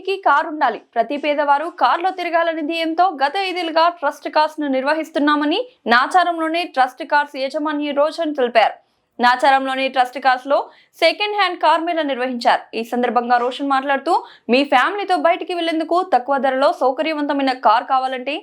ఇంటికి కారు ఉండాలి. ప్రతి పేదవారు కారులో తిరగాలని ధ్యేయంతో గత ఐదేళ్ళుగా ట్రస్ట్ కార్స్ను నిర్వహిస్తున్నామని నాచారంలోని ట్రస్ట్ కార్స్ యజమాని రోషన్ తెలిపారు. నాచారంలోని ట్రస్ట్ కార్స్లో సెకండ్ హ్యాండ్ కార్ మేళ నిర్వహించారు. ఈ సందర్భంగా రోషన్ మాట్లాడుతూ మీ ఫ్యామిలీతో బయటికి వెళ్ళేందుకు తక్కువ ధరలో సౌకర్యవంతమైన కార్ కావాలంటే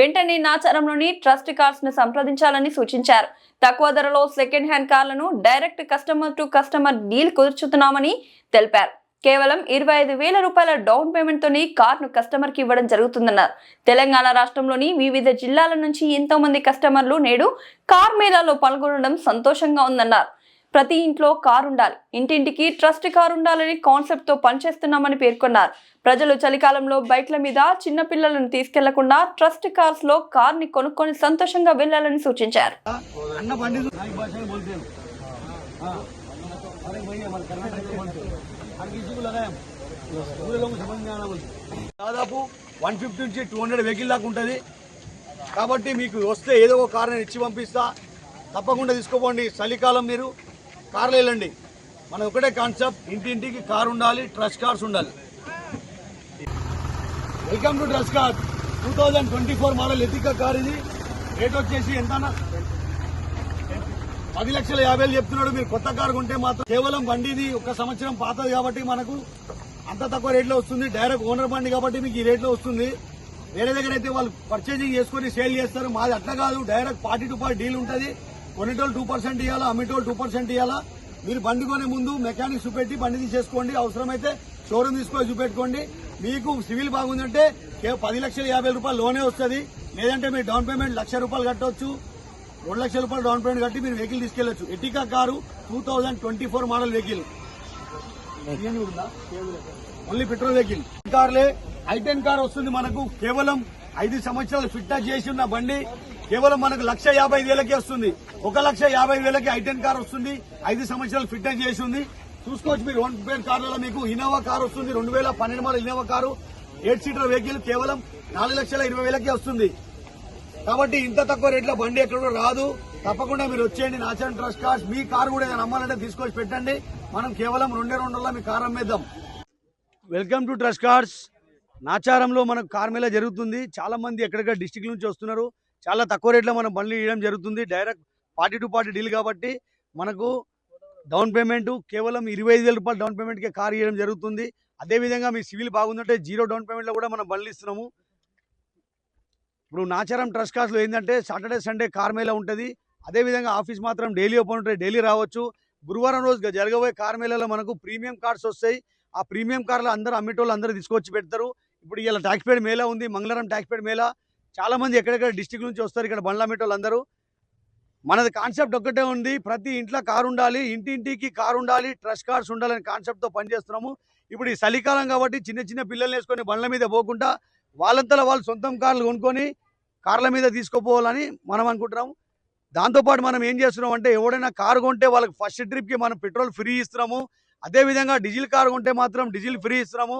వెంటనే నాచారంలోని ట్రస్ట్ కార్స్ను సంప్రదించాలని సూచించారు. తక్కువ ధరలో సెకండ్ హ్యాండ్ కార్లను direct customer to customer deal కుదుర్చుతున్నామని తెలిపారు. కేవలం ఇరవై ఐదు వేల రూపాయల డౌన్ పేమెంట్తోనే కార్ను కస్టమర్కి ఇవ్వడం జరుగుతుందన్నారు తెలంగాణ రాష్ట్రంలోని వివిధ జిల్లాల నుంచి ఎంతో మంది కస్టమర్లు నేడు కార్ మేళాలో పాల్గొనడం సంతోషంగా ఉందన్నారు ప్రతి ఇంట్లో కారు ఉండాలి. ఇంటింటికి ట్రస్ట్ కారు ఉండాలని కాన్సెప్ట్తో పనిచేస్తున్నామని పేర్కొన్నారు. ప్రజలు చలికాలంలో బైక్ల మీద చిన్నపిల్లలను తీసుకెళ్ళకుండా ట్రస్ట్ కార్స్లో కార్ని కొనుక్కొని సంతోషంగా వెళ్ళాలని సూచించారు. అన్న బండి दो भाई भाषा में बोलते हैं हाँ अरे भैया हमारे कर्नाटक के बनते हैं हर किसी को लगाए हम पूरे लोगों को समझ में आना बोलते దాదాపు వన్ ఫిఫ్టీ నుంచి టూ హండ్రెడ్ వెహికల్ దాకా ఉంటుంది కాబట్టి మీకు వస్తే ఏదో ఒక కార్ నేను ఇచ్చి పంపిస్తా తప్పకుండా తీసుకోపోండి చలికాలం మీరు కార్లో వెళ్ళండి మన ఒకటే కాన్సెప్ట్ ఇంటింటికి కార్ ఉండాలి ట్రస్ట్ కార్స్ ఉండాలి welcome to trust car two thousand twenty four model Ertiga car ఇది రేట్ వచ్చేసి ఎంతనా పది లక్షల యాభై వేలు చెప్తున్నాడు. మీరు కొత్త కారు కొంటే మాత్రం కేవలం బండిది ఒక సంవత్సరం పాతది కాబట్టి మనకు అంత తక్కువ రేట్లో వస్తుంది. డైరెక్ట్ ఓనర్ బండి కాబట్టి మీకు ఈ రేట్లో వస్తుంది. వేరే దగ్గర అయితే వాళ్ళు పర్చేజింగ్ చేసుకుని సేల్ చేస్తారు. మాది అట్లా కాదు. Direct party to party deal ఉంటుంది. కొనేటోళ్ళు టూ పర్సెంట్ ఇవ్వాలా అమ్మేటోళ్ళు టూ పర్సెంట్ ఇవ్వాలా మీరు బండి కొనే ముందు మెకానిక్స్ చూపెట్టి బండి తీసేసుకోండి. అవసరమైతే షోరూమ్ తీసుకొని చూపెట్టుకోండి. మీకు సివిల్ బాగుందంటే పది లక్షల యాభై రూపాయలు లోనే వస్తుంది. లేదంటే మీరు డౌన్ పేమెంట్ లక్ష రూపాయలు కట్టవచ్చు రెండు లక్షల రూపాయలు డౌన్ పేమెంట్ కట్టి మీరు vehicle తీసుకెళ్ళొచ్చు Ertiga car two thousand twenty four model vehicle. Only petrol vehicle. కార్లే ఐటెన్ కార్ వస్తుంది మనకు. కేవలం ఐదు సంవత్సరాలు ఫిట్ చేసి ఉన్న బండి కేవలం మనకు లక్ష యాభై వేలకే వస్తుంది. ఒక లక్ష యాభై వేలకి ఐటెన్ కార్ వస్తుంది. ఐదు సంవత్సరాలు ఫిట్ చేసి ఉంది. చూసుకోవచ్చు మీరు వన్ పేర్ కార్లలో మీకు. ఇన్నోవా కార్ వస్తుంది. రెండు వేల పన్నెండు model Innova car. Eight seater vehicle కేవలం నాలుగు లక్షల ఇరవై వేలకే వస్తుంది. కాబట్టి ఇంత తక్కువ రేట్లో బండి ఎక్కడ కూడా రాదు. తప్పకుండా మీరు వచ్చేయండి నాచన్ ట్రస్ట్ కార్స్. మీ కారు కూడా ఏదైనా అమ్మాలంటే తీసుకొచ్చి పెట్టండి. మనం కేవలం రెండే రెండులో మీ car అమ్మేద్దాం. Welcome to trust cars. నాచారంలో మనకు కార్మేళ జరుగుతుంది. చాలా మంది ఎక్కడెక్కడ డిస్టిక్ నుంచి వస్తున్నారు. చాలా తక్కువ రేట్లో మనం బండ్లు ఇవ్వడం జరుగుతుంది. Direct party to party deal కాబట్టి మనకు డౌన్ పేమెంట్ కేవలం ఇరవై ఐదు వేల రూపాయలు డౌన్ పేమెంట్కే కార్ ఇవ్వడం జరుగుతుంది. అదేవిధంగా మీ సివిల్ బాగుందంటే జీరో డౌన్ పేమెంట్లో కూడా మనం బండ్లు ఇస్తున్నాము. ఇప్పుడు నాచారం ట్రస్ట్ కాస్ట్లో ఏంటంటే సాటర్డే సండే కార్ ఉంటుంది. అదేవిధంగా ఆఫీస్ మాత్రం డైలీ ఓపెన్ ఉంటుంది డైలీ రావచ్చు. గురువారం రోజు జరగబోయే కార్మేళలో మనకు ప్రీమియం కార్స్ వస్తాయి. ఆ ప్రీమియం కార్లు అందరూ అమ్మేటోళ్ళు అందరూ తీసుకొచ్చి పెడతారు. ఇప్పుడు ఇలా ట్యాక్స్ పేడ్ మేళా ఉంది. మంగళవారం ట్యాక్స్ పేడ్ మేళా చాలామంది ఎక్కడెక్కడ డిస్టిక్ నుంచి వస్తారు. ఇక్కడ బండ్లు అమ్మేటోళ్ళు అందరూ. మనది కాన్సెప్ట్ ఒక్కటే ఉంది. ప్రతి ఇంట్లో కారు ఉండాలి. ఇంటింటికి కారు ఉండాలి. ట్రస్ట్ కార్స్ ఉండాలని కాన్సెప్ట్తో పనిచేస్తున్నాము. ఇప్పుడు ఈ చలికాలం కాబట్టి చిన్న చిన్న పిల్లల్ని వేసుకొని బండ్ల మీద పోకుండా వాళ్ళంతలో వాళ్ళు సొంతం కార్లు కొనుక్కొని కార్ల మీద తీసుకుపోవాలని మనం అనుకుంటున్నాము. దాంతోపాటు మనం ఏం చేస్తున్నాం అంటే ఎవడైనా కారు కొంటే వాళ్ళకి ఫస్ట్ ట్రిప్కి మనం పెట్రోల్ ఫ్రీ ఇస్తున్నాము. అదేవిధంగా డీజిల్ కారు కొంటే మాత్రం డీజిల్ ఫ్రీ ఇస్తున్నాము.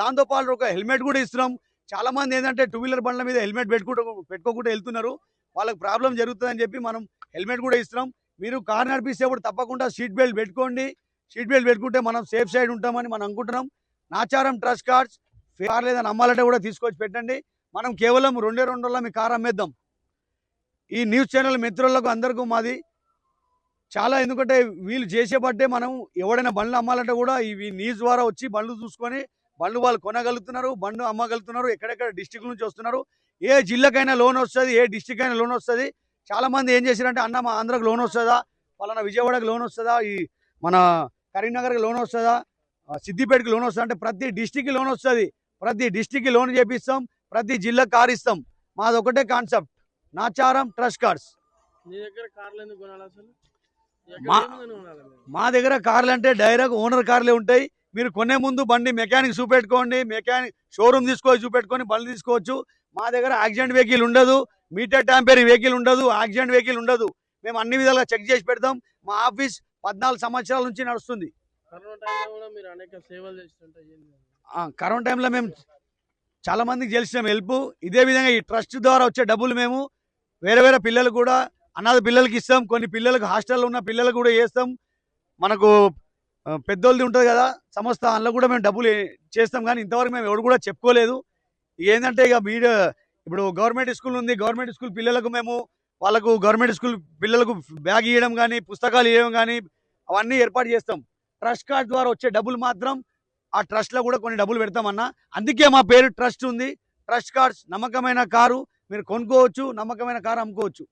దాంతోపాటు ఒక హెల్మెట్ కూడా ఇస్తున్నాం. చాలామంది ఏంటంటే టూ వీలర్ బండ్ల మీద హెల్మెట్ పెట్టుకుంటూ పెట్టుకోకుండా వెళ్తున్నారు. వాళ్ళకి ప్రాబ్లం జరుగుతుందని చెప్పి మనం హెల్మెట్ కూడా ఇస్తున్నాం. మీరు కార్ నడిపిస్తేప్పుడు తప్పకుండా సీట్ బెల్ట్ పెట్టుకోండి. సీట్ బెల్ట్ పెట్టుకుంటే మనం సేఫ్ సైడ్ ఉంటామని మనం అనుకుంటున్నాం. నాచారం ట్రస్ట్ కార్డ్స్ కార్ లేదా నమ్మాలంటే కూడా తీసుకొచ్చి పెట్టండి. మనం కేవలం రెండే రెండు మీ కారు అమ్మేద్దాం. ఈ న్యూస్ ఛానల్ మిత్రులకు అందరికీ మాది. చాలా ఎందుకంటే వీళ్ళు చేసేబట్టే మనం ఎవడైనా బండ్లు అమ్మాలంటే కూడా ఇవి న్యూస్ ద్వారా వచ్చి బండ్లు చూసుకొని బండ్లు వాళ్ళు కొనగలుగుతున్నారు బండ్లు అమ్మగలుగుతున్నారు ఎక్కడెక్కడ డిస్టిక్ నుంచి వస్తున్నారు ఏ జిల్లాకైనా లోన్ వస్తుంది ఏ డిస్టిక్ అయినా లోన్ వస్తుంది. చాలామంది ఏం చేశారంటే అన్న మా ఆంధ్రకు లోన్ వస్తుందా? పలానా విజయవాడకి లోన్ వస్తుందా? ఈ మన కరీంనగర్కి లోన్ వస్తుందా? సిద్దిపేటకి లోన్ వస్తుందా? అంటే ప్రతి డిస్టిక్కి లోన్ వస్తుంది. ప్రతి డిస్టిక్కి లోన్ చేపిస్తాం. ప్రతి జిల్లా కార్ ఇస్తాం. మాది ఒకటే కాన్సెప్ట్ నాచారం ట్రస్ట్ అసలు? మా- దగ్గర కార్లు అంటే డైరెక్ట్ ఓనర్ కార్లే ఉంటాయి. మీరు కొనే ముందు బండి మెకానిక్ చూపెట్టుకోండి. మెకానిక్ షోరూమ్ తీసుకొని చూపెట్టుకొని బండ్లు తీసుకోవచ్చు. మా దగ్గర యాక్సిడెంట్ వెహికల్ ఉండదు. మీటర్ ట్యాంపేర్ వెహికల్ ఉండదు. యాక్సిడెంట్ వెహికల్ ఉండదు. మేము అన్ని విధాలుగా చెక్ చేసి పెడతాం. మా ఆఫీస్ పద్నాలుగు సంవత్సరాల నుంచి నడుస్తుంది. కరోనా టైంలో మేము చాలా మందికి హెల్ప్. ఇదే విధంగా ఈ ట్రస్ట్ ద్వారా వచ్చే డబ్బులు మేము వేరే వేరే పిల్లలు కూడా అనాథ పిల్లలకి ఇస్తాం. కొన్ని పిల్లలకు హాస్టల్లో ఉన్న పిల్లలకు కూడా వేస్తాం మనకు పెద్దోళ్ళది ఉంటుంది కదా సంస్థ అందులో కూడా మేము డబ్బులు చేస్తాం. కానీ ఇంతవరకు మేము ఎవరు కూడా చెప్పుకోలేదు. ఏంటంటే ఇక మీడియా ఇప్పుడు గవర్నమెంట్ స్కూల్ ఉంది. గవర్నమెంట్ స్కూల్ పిల్లలకు మేము వాళ్ళకు గవర్నమెంట్ స్కూల్ పిల్లలకు బ్యాగ్ ఇవ్వడం కానీ పుస్తకాలు ఇవ్వడం కానీ అవన్నీ ఏర్పాటు చేస్తాం. ట్రస్ట్ కార్డ్ ద్వారా వచ్చే డబ్బులు మాత్రం ఆ ట్రస్ట్లో కూడా కొన్ని డబ్బులు పెడతామన్నా. అందుకే మా పేరు ట్రస్ట్ ఉంది. ట్రస్ట్ కార్డ్స్ నమ్మకమైన కారు మీరు కొనుక్కోవచ్చు నమ్మకమైన కారు అమ్ముకోవచ్చు.